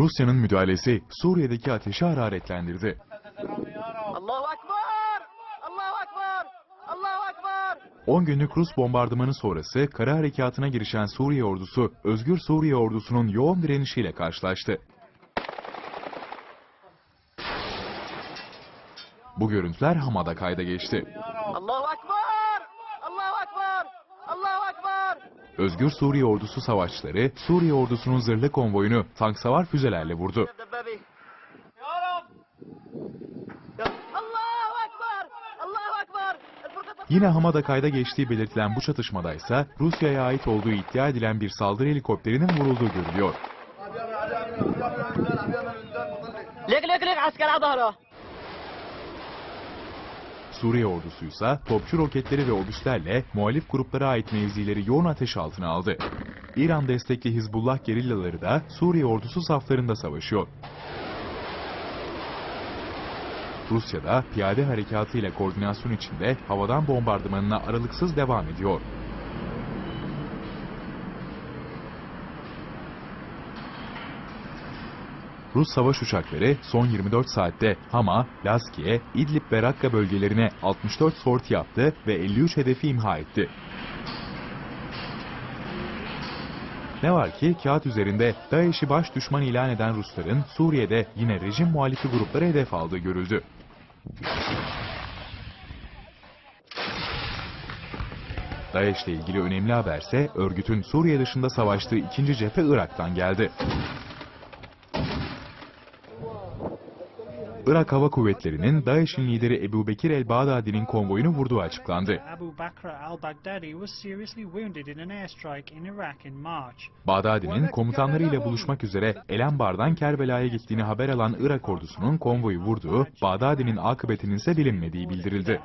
Rusya'nın müdahalesi Suriye'deki ateşi hararetlendirdi. Allahu Akbar! Allahu Akbar! Allahu Akbar! 10 günlük Rus bombardımanı sonrası kara harekatına girişen Suriye ordusu, Özgür Suriye ordusunun yoğun direnişiyle karşılaştı. Bu görüntüler Hama'da kayda geçti. Allahu Akbar! Allahu Akbar! Allahu Akbar! Özgür Suriye Ordusu savaşçıları Suriye ordusunun zırhlı konvoyunu tank savar füzelerle vurdu. Yine Hamada kayda geçtiği belirtilen bu çatışmada ise Rusya'ya ait olduğu iddia edilen bir saldırı helikopterinin vurulduğu görülüyor. Lek lek lek asker adaro. Suriye ordusu ise topçu roketleri ve obüslerle muhalif gruplara ait mevzileri yoğun ateş altına aldı. İran destekli Hizbullah gerillaları da Suriye ordusu saflarında savaşıyor. Rusya'da piyade harekatı ile koordinasyon içinde havadan bombardımanına aralıksız devam ediyor. Rus savaş uçakları son 24 saatte Hama, Laskiye, İdlib ve Rakka bölgelerine 64 sorti yaptı ve 53 hedefi imha etti. Ne var ki kağıt üzerinde DAEŞ'i baş düşman ilan eden Rusların Suriye'de yine rejim muhalifi grupları hedef aldığı görüldü. DAEŞ'le ilgili önemli haberse örgütün Suriye dışında savaştığı ikinci cephe Irak'tan geldi. Irak Hava Kuvvetleri'nin DAEŞ'in lideri Ebu Bekir el-Bağdadi'nin konvoyunu vurduğu açıklandı. Bağdadi'nin komutanlarıyla buluşmak üzere Elenbar'dan Kerbela'ya gittiğini haber alan Irak ordusunun konvoyu vurduğu, Bağdadi'nin akıbetinin ise bilinmediği bildirildi.